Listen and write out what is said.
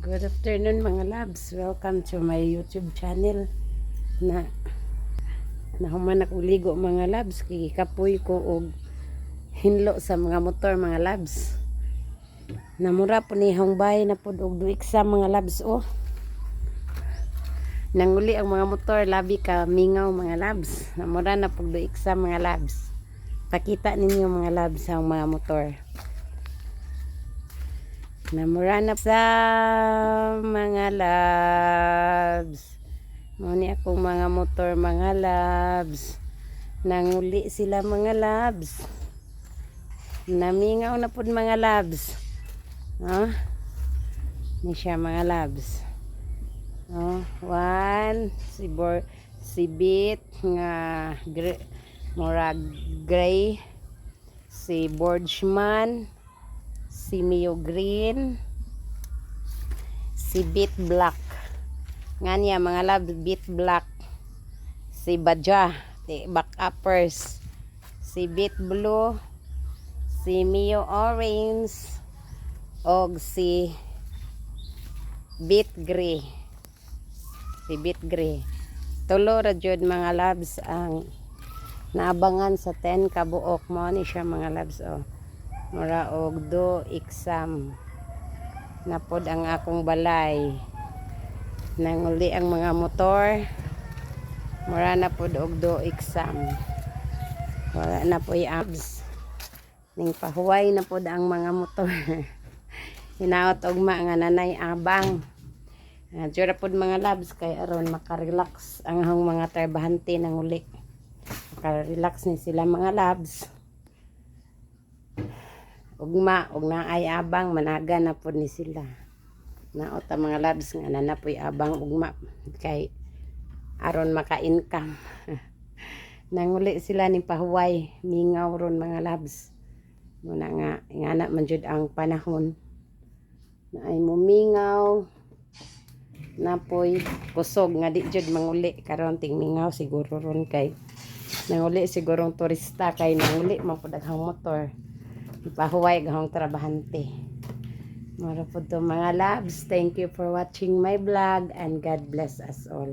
Good afternoon mga labs. Welcome to my YouTube channel na na human ako ligo mga labs kay kapoy ko og hinlo sa mga motor mga labs. Namura po ni hong bahay na pod og duik sa mga labs oh. Nanguli ang mga motor labi ka mingaw mga labs. Namura na pod duik sa mga labs. Pakita ninyo mga labs ang mga motor. Namura na sa mga labs. Muni akong mga motor mga labs. Nanguli sila mga labs. Namingaw na po mga labs. Oh. Ni siya mga labs. Oh, one si Bor si Bit nga gre, mura gray si Borgman si Mio Green, si Beat Black. Nga niya, mga love, Beat Black. Si Baja, the backuppers. Si Beat Blue, si Mio Orange, og si Beat Gray. Si Beat Gray. Tulo ra jud mga labs ang naabangan sa 10 kabuok mo ni siya mga labs oh mura og do exam napod ang akong balay. Nanguli ang mga motor. Mura na pod og do exam wala na po abs. Ning pahuway na pod ang mga motor. Hinaot og ma nga nanay abang. Uh, Diyara pod mga labs kay aron makarelax ang hang mga trabahante nang uli. Makarelax ni sila mga labs ugma ug naay abang managa na pod ni sila. Naot ang mga labs nga nanapoy abang ugma kay aron maka-income. Nanguli sila ni pahuway mingaw ron mga labs muna nga ingana man jud ang panahon. Na ay mumingaw napoy kusog nga di jud manguli. Karon ting mingaw siguro ron kay nanguli sigurong turista kay nanguli man pud ang motor ipahuway gahong trabahante. Mara po to mga labs. Thank you for watching my vlog and God bless us all.